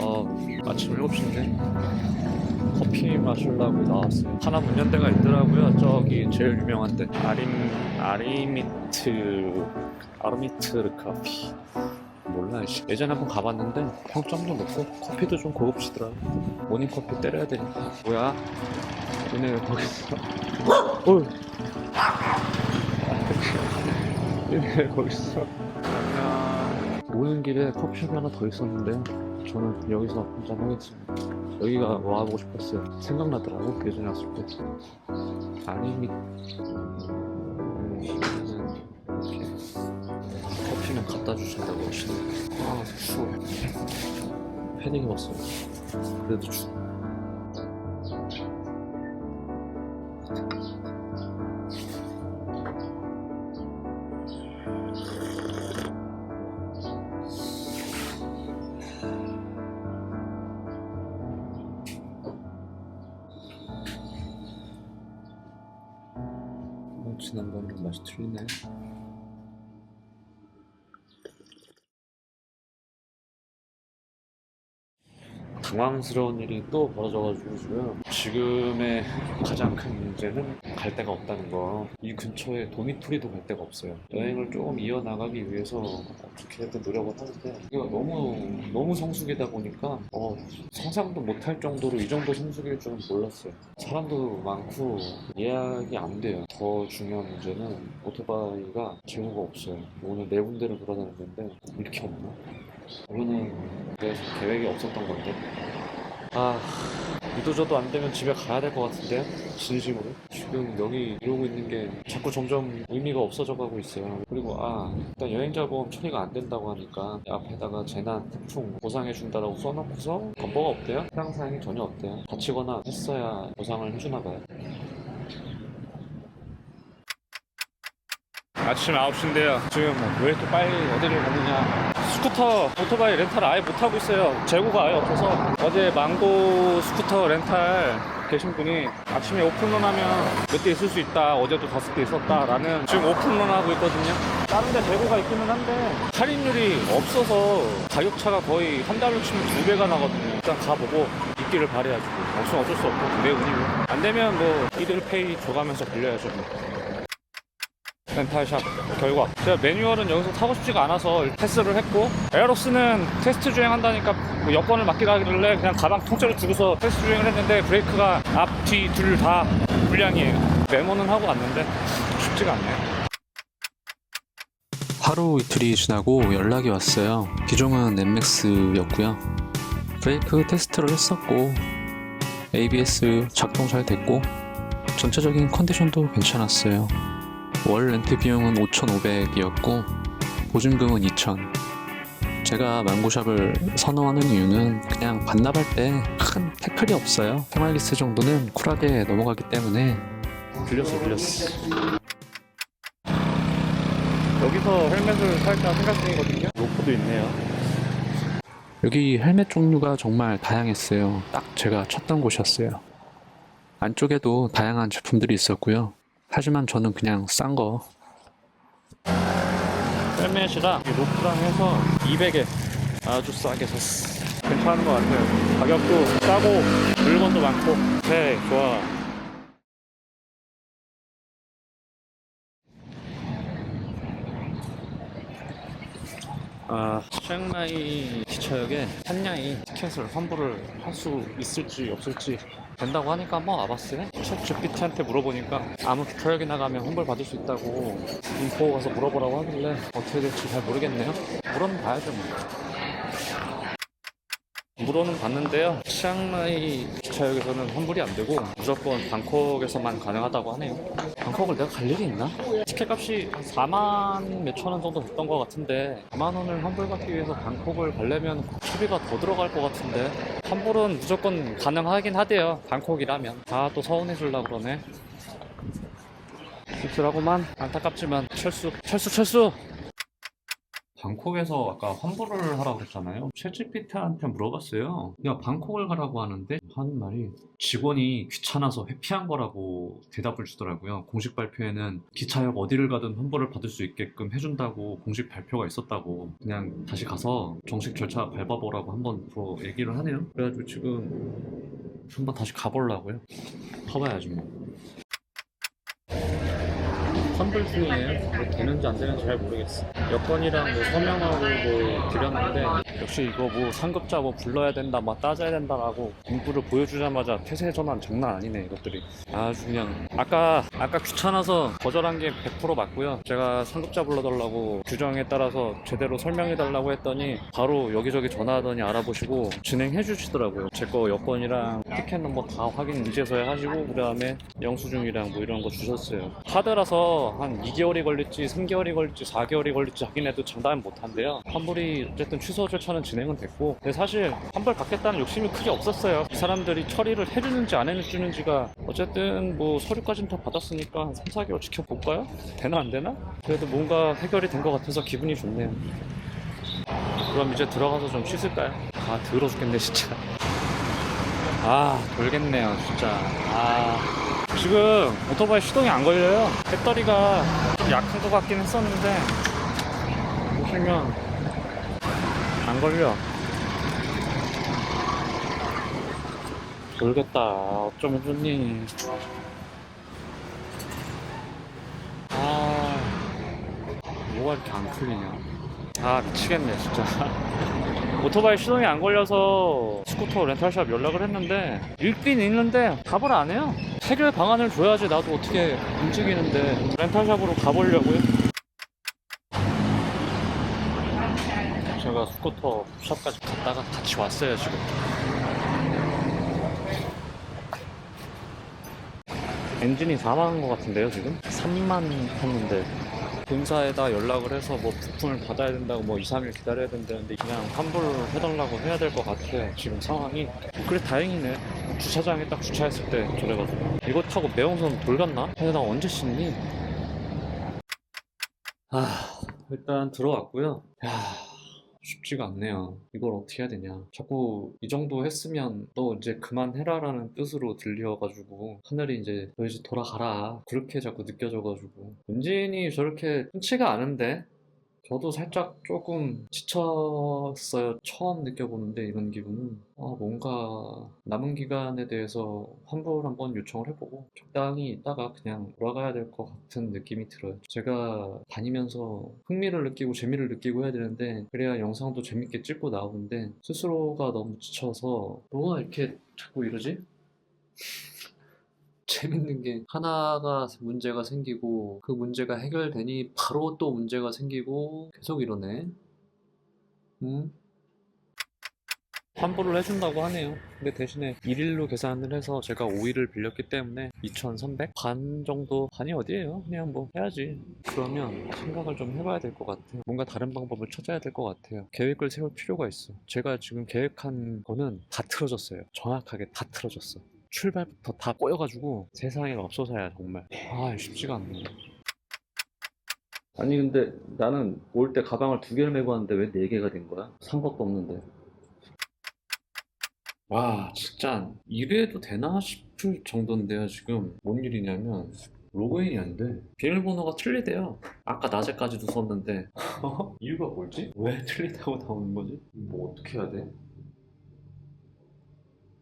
어, 아침 7시인데 커피 마시려고 나왔어요. 하나 문 연대가 있더라고요. 저기 제일 유명한 데. 아림, 아리미트, 아르미트 커피. 몰라, 씨. 예전에 한번 가봤는데 평점도 높고 커피도 좀 고급지더라고. 모닝커피 때려야 되니까. 뭐야? 얘네 거기서. 어! 얘네 거기서. 오는 길에 커피숍이 하나 더 있었는데 저는 여기서 한잔 하겠습니다. 여기가 뭐 하고 싶었어요. 생각나더라고 예전에 왔을 때. 아니미 음, 이렇게 커피는 갖다 주신다고 하시네. 아 추워. 패딩 입었어요. 그래도 추워. 지난번이랑 맛이 틀리네. 당황스러운 일이 또 벌어져가지고 지금 지금의 가장 큰 문제는 갈 데가 없다는 거. 이 근처에 도미토리도 갈 데가 없어요. 여행을 조금 이어나가기 위해서 어떻게든 노력을 하는데 이거 너무 너무 성수기다 보니까 어, 상상도 못할 정도로 이 정도 성수기일 줄은 몰랐어요. 사람도 많고 예약이 안 돼요. 더 중요한 문제는 오토바이가 재고가 없어요. 오늘 네 군데를 돌아다녔는데 이렇게 없나? 이거는 내 계획이 없었던 건데. 아, 이도저도 안 되면 집에 가야 될 것 같은데요? 진심으로? 지금 여기 이러고 있는 게 자꾸 점점 의미가 없어져 가고 있어요. 그리고 아, 일단 여행자 보험 처리가 안 된다고 하니까 앞에다가 재난, 태풍 보상해 준다라고 써놓고서 건보가 없대요? 해당 사항이 전혀 없대요. 다치거나 했어야 보상을 해주나 봐요. 아침 9시인데요. 지금 왜 이렇게 빨리 어디를 가느냐. 스쿠터, 오토바이 렌탈을 아예 못하고 있어요. 재고가 아예 없어서. 어제 망고 스쿠터 렌탈 계신 분이 아침에 오픈런 하면 몇 대 있을 수 있다. 어제도 다섯 대 있었다. 라는 지금 오픈런 하고 있거든요. 다른 데 재고가 있기는 한데 할인율이 없어서 가격차가 거의 한 달로 치면 두 배가 나거든요. 일단 가보고 있기를 바래야지. 없으면 어쩔 수 없고 내 운이고. 안 되면 뭐 이들 페이 줘가면서 빌려야죠. 뭐. 렌탈샵 결과 제가 매뉴얼은 여기서 타고 싶지가 않아서 패스를 했고 에어로스는 테스트 주행한다니까 뭐 여권을 맡기라 하길래 그냥 가방 통째로 주고서 테스트 주행을 했는데 브레이크가 앞, 뒤, 둘 다 불량이에요 메모는 하고 왔는데 쉽지가 않네요 하루 이틀이 지나고 연락이 왔어요. 기종은 넷맥스였고요. 브레이크 테스트를 했었고 ABS 작동 잘 됐고 전체적인 컨디션도 괜찮았어요. 월 렌트 비용은 5,500이었고 보증금은 2,000. 제가 망고샵을 선호하는 이유는 그냥 반납할 때 큰 태클이 없어요. 생활기스 정도는 쿨하게 넘어가기 때문에 들렸어 들렸어 여기서 헬멧을 살까 생각 중이거든요 로프도 있네요 여기 헬멧 종류가 정말 다양했어요. 딱 제가 찾던 곳이었어요. 안쪽에도 다양한 제품들이 있었고요. 하지만 저는 그냥 싼 거. 헬멧이랑 이 로프랑 해서 200에 아주 싸게 샀어 괜찮은 것 같아요. 가격도 싸고 물건도 많고. 네 좋아. 아, 치앙마이 기차역에 한양이 티켓을 환불을 할 수 있을지 없을지 된다고 하니까 한번 와봤어요. 챗 GPT한테 물어보니까 아무 기차역에 나가면 환불 받을 수 있다고 인포 가서 물어보라고 하길래 어떻게 될지 잘 모르겠네요. 물어는 봐야죠 뭐. 물어는 봤는데요. 치앙마이 기차역에서는 환불이 안 되고 무조건 방콕에서만 가능하다고 하네요. 방콕을 내가 갈 일이 있나? 티켓 값이 한 4만 몇천 원 정도 됐던 것 같은데 4만 원을 환불받기 위해서 방콕을 가려면 소비가 더 들어갈 것 같은데 환불은 무조건 가능하긴 하대요. 방콕이라면. 아또 서운해질라 그러네. 씁쓸하고만 안타깝지만 철수 철수 철수 방콕에서 아까 환불을 하라고 그랬잖아요. 챗GPT한테 물어봤어요. 야, 방콕을 가라고 하는데 하는 말이 직원이 귀찮아서 회피한 거라고 대답을 주더라고요. 공식 발표에는 기차역 어디를 가든 환불을 받을 수 있게끔 해준다고 공식 발표가 있었다고 그냥 다시 가서 정식 절차 밟아보라고 한번 더 얘기를 하네요. 그래가지고 지금 한번 다시 가보려고요. 가봐야지 뭐. 환불 중이에요. 뭐 되는지 안 되는지 잘 모르겠어. 여권이랑 뭐 서명하고 뭐 드렸는데 역시 이거 뭐 상급자 뭐 불러야 된다, 막 따져야 된다라고 공부를 보여주자마자 태세 전환 장난 아니네 이것들이. 아주 그냥 아까 아까 귀찮아서 거절한 게 100% 맞고요. 제가 상급자 불러달라고 규정에 따라서 제대로 설명해 달라고 했더니 바로 여기저기 전화하더니 알아보시고 진행해 주시더라고요. 제 거 여권이랑 티켓 넘버 다 확인 이제서야 하시고 그 다음에 영수증이랑 뭐 이런 거 주셨어요. 카드라서 한 2개월이 걸릴지 3개월이 걸릴지 4개월이 걸릴지 확인해도 장담은 못한데요. 환불이 어쨌든 취소 절차는 진행은 됐고 근데 사실 환불 받겠다는 욕심이 크게 없었어요. 이 사람들이 처리를 해주는지 안 해주는지가 어쨌든 뭐 서류까지는 다 받았으니까 한 3, 4개월 지켜볼까요? 되나 안 되나? 그래도 뭔가 해결이 된 것 같아서 기분이 좋네요. 그럼 이제 들어가서 좀 씻을까요? 아 더러 죽겠네 진짜. 아 돌겠네요 진짜. 아 지금 오토바이 시동이 안 걸려요. 배터리가 좀 약한 것 같긴 했었는데 보시면 안 걸려. 돌겠다. 어쩌면 좋니. 아, 뭐가 이렇게 안 풀리냐. 아, 미치겠네, 진짜. 오토바이 시동이 안 걸려서 스쿠터 렌탈샵 연락을 했는데 읽긴 읽는데 답을 안 해요. 해결 방안을 줘야지 나도 어떻게 움직이는데 렌탈샵으로 가보려고요. 제가 스쿠터 샵까지 갔다가 같이 왔어요 지금. 엔진이 4만원 것 같은데요 지금? 3만 했는데 본사에다 연락을 해서 뭐 부품을 받아야 된다고 뭐 2, 3일 기다려야 된다는데 그냥 환불 해달라고 해야 될 것 같아요 지금 상황이 그래 다행이네 주차장에 딱 주차했을 때 저래가지고 이거 타고 매운선 돌갔나? 근데 나 언제 씻니? 아 일단 들어왔고요 야 쉽지가 않네요. 이걸 어떻게 해야 되냐. 자꾸 이 정도 했으면 너 이제 그만해라라는 뜻으로 들려가지고 하늘이 이제 너 이제 돌아가라. 그렇게 자꾸 느껴져가지고 은진이 저렇게 흔치가 않은데 저도 살짝 조금 지쳤어요. 처음 느껴보는데 이런 기분은 아 뭔가 남은 기간에 대해서 환불 한번 요청을 해보고 적당히 있다가 그냥 돌아가야 될 것 같은 느낌이 들어요. 제가 다니면서 흥미를 느끼고 재미를 느끼고 해야 되는데 그래야 영상도 재밌게 찍고 나오는데 스스로가 너무 지쳐서 뭐가 이렇게 자꾸 이러지? 재밌는 게 하나가 문제가 생기고 그 문제가 해결되니 바로 또 문제가 생기고 계속 이러네. 음? 환불을 해준다고 하네요. 근데 대신에 1일로 계산을 해서 제가 5일을 빌렸기 때문에 2,300? 반 정도? 반이 어디예요? 그냥 뭐 해야지. 그러면 생각을 좀 해봐야 될 것 같아요. 뭔가 다른 방법을 찾아야 될 것 같아요. 계획을 세울 필요가 있어. 제가 지금 계획한 거는 다 틀어졌어요. 정확하게 다 틀어졌어. 출발부터 다 꼬여가지고 세상에 없어서야 정말. 아 쉽지가 않네. 아니 근데 나는 올 때 가방을 두 개를 메고 왔는데 왜 네 개가 된 거야? 산 것도 없는데. 와 진짜 이래도 되나 싶을 정도인데요 지금 뭔 일이냐면 로그인이 안 돼. 비밀번호가 틀리대요. 아까 낮에까지도 썼는데 이유가 뭐지? 왜 틀리다고 나오는 거지? 뭐 어떻게 해야 돼?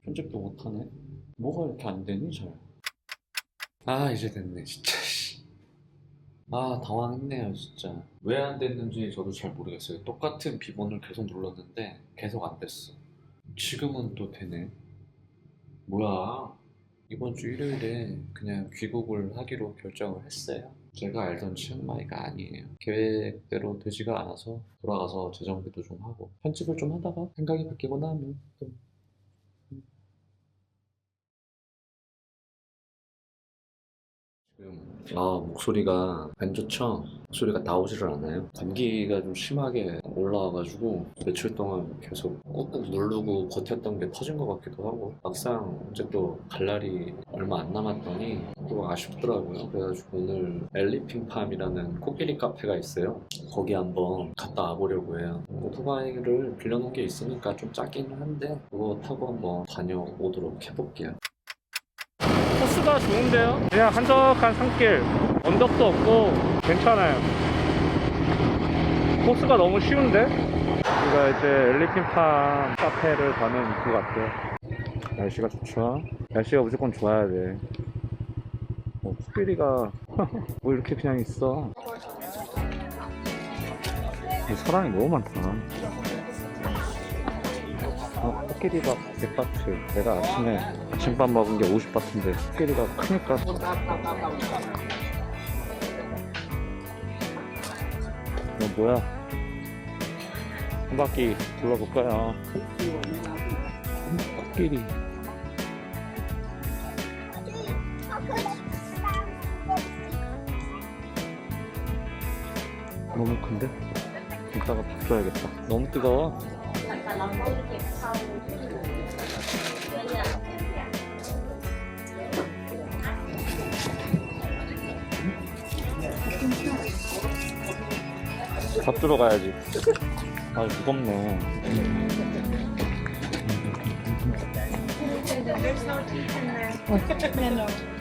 편집도 못하네. 뭐가 이렇게 안 되니 잘? 아 이제 됐네 진짜. 씨. 아 당황했네요 진짜. 왜 안 됐는지 저도 잘 모르겠어요. 똑같은 비번을 계속 눌렀는데 계속 안 됐어. 지금은 또 되네. 뭐야? 이번 주 일요일에 그냥 귀국을 하기로 결정을 했어요. 제가 알던 치앙마이가 아니에요. 계획대로 되지가 않아서 돌아가서 재정비도 좀 하고 편집을 좀 하다가 생각이 바뀌거나 하면 또 아 목소리가 안 좋죠? 목소리가 나오지를 않아요. 감기가 좀 심하게 올라와가지고 며칠 동안 계속 꾹꾹 누르고 버텼던 게 터진 것 같기도 하고 막상 이제 또 갈 날이 얼마 안 남았더니 또 아쉽더라고요. 그래가지고 오늘 엘리핑팜이라는 코끼리 카페가 있어요. 거기 한번 갔다 와보려고 해요. 오토바이를 빌려놓은 게 있으니까 좀 작기는 한데 그거 타고 한번 다녀오도록 해볼게요. 좋은데요? 그냥 한적한 산길, 언덕도 없고 괜찮아요. 코스가 너무 쉬운데? 여기가 이제 엘리핀팜 카페를 가는 입구 같아요. 날씨가 좋죠? 날씨가 무조건 좋아야 돼. 어, 코끼리가 뭐 이렇게 그냥 있어. 이 사람이 너무 많다. 어, 코끼리밥 100바트. 내가 아침에 아침밥 먹은 게 50바트인데 코끼리가 크니까. 이거 뭐야? 한 바퀴 둘러볼까요? 코끼리. 너무 큰데? 이따가 밥 줘야겠다. 너무 뜨거워. 밥 주러 가야지. 아, 무겁네.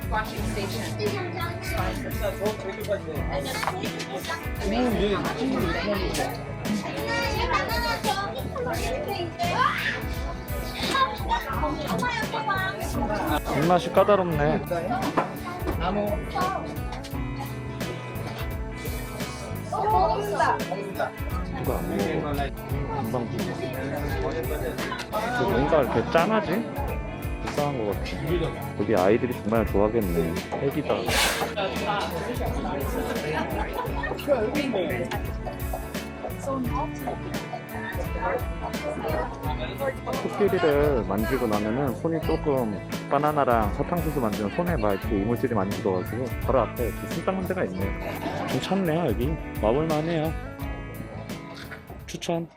Washing station. 입맛이 까다롭네. 이거 안 먹어. 금방 죽어. 이거 뭔가 이렇게 짠하지? 이상한 것 같아. 여기 아이들이 정말 좋아하겠네. 애기다. 코끼리를 만지고 나면은 손이 조금 바나나랑 사탕수수 만지면 손에 막 이렇게 이물질이 많이 묻어가지고 바로 앞에 이렇게 손 닦는 데가 있네요. 괜찮네요 여기 와볼만해요. 추천.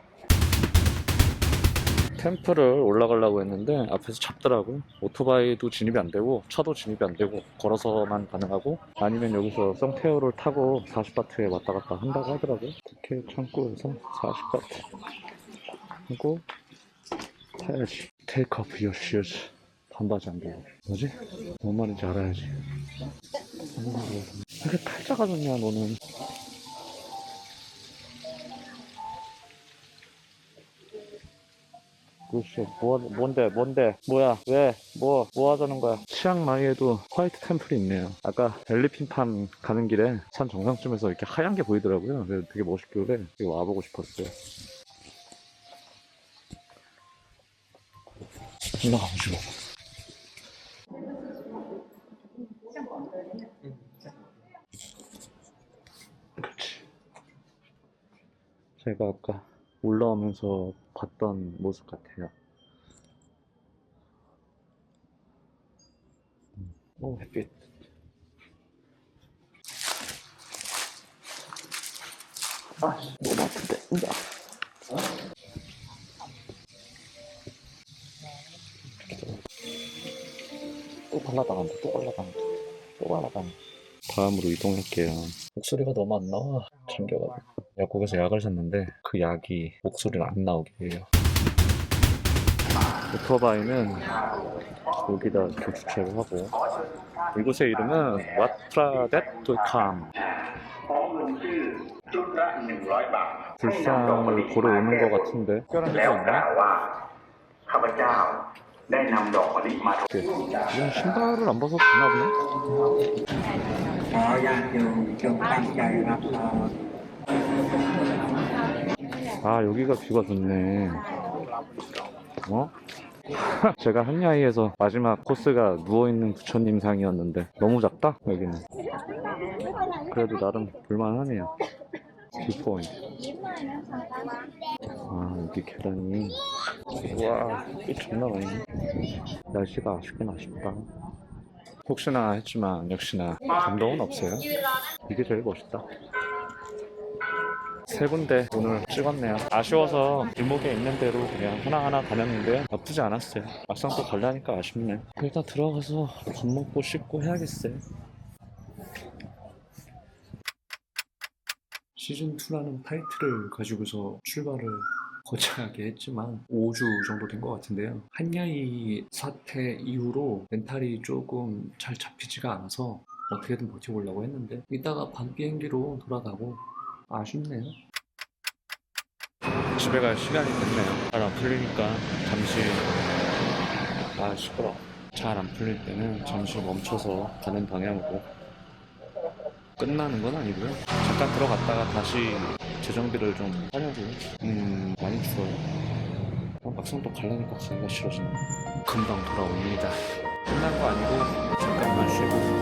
템플을 올라가려고 했는데 앞에서 잡더라고요. 오토바이도 진입이 안 되고 차도 진입이 안 되고 걸어서만 가능하고 아니면 여기서 성테어를 타고 40바트에 왔다 갔다 한다고 하더라고요. 국회 창구에서 40바트 하고 타야지. Take off your shoes. 반바지 안 되고. 뭐지? 뭔 말인지 알아야지. 왜 이렇게 팔자가 좋냐, 너는. 글쎄, 뭐, 뭔데, 뭔데, 뭐야, 왜, 뭐, 뭐 하자는 거야. 치앙마이에도 화이트 템플이 있네요. 아까 엘리핀팜 가는 길에 산 정상쯤에서 이렇게 하얀 게 보이더라고요. 그래서 되게 멋있길래 여기 와보고 싶었어요. 올라가보시고. 그렇지. 제가 아까 올라오면서 봤 던 모습 같아요. 음, 오, 햇빛. 아, 너무 아픈데. 야. 또 발라당한다, 또 발라당한다, 또 발라당한다. 다음으로 이동할게요. 목소리가 너무 안 나와. 잠겨가지고. 약국에서 약을 샀는데 그 약이 목소리를 안 나오게 해요. 오토바이는 여기다 교주체를 하고 이곳의 이름은 와트라데토캄 불상을 보러 오는 것 같은데 특별한 게 없나? 이건 신발을 안 벗어도 되나 보네 아 여기가 뷰가 좋네. 어? 제가 한야이에서 마지막 코스가 누워있는 부처님 상이었는데 너무 작다 여기는. 그래도 나름 볼만하네요. 뷰포인트 아 여기 계단이. 우와 이 장난 아니네. 날씨가 아쉽긴 아쉽다. 혹시나 했지만 역시나 감동은 없어요. 이게 제일 멋있다. 세 군데 오늘 찍었네요. 아쉬워서 길목에 있는 대로 그냥 하나하나 다녔는데요. 나쁘지 않았어요. 막상 또 가려니까 아쉽네. 일단 들어가서 밥 먹고 씻고 해야겠어요. 시즌2라는 타이틀을 가지고서 출발을 거창하게 했지만 5주 정도 된 것 같은데요. 한야이 사태 이후로 멘탈이 조금 잘 잡히지가 않아서 어떻게든 버텨보려고 했는데 이따가 밤 비행기로 돌아가고 아쉽네요. 집에 갈 시간이 됐네요. 잘 안 풀리니까 잠시 아 시끄러. 잘 안 풀릴 때는 잠시 멈춰서 가는 방향으로 끝나는 건 아니고요. 잠깐 들어갔다가 다시 재정비를 좀 하려고요. 음 많이 추워요. 어, 막상 또 가려니까 가기가 싫어지네. 금방 돌아옵니다. 끝난 거 아니고 잠깐만 쉬고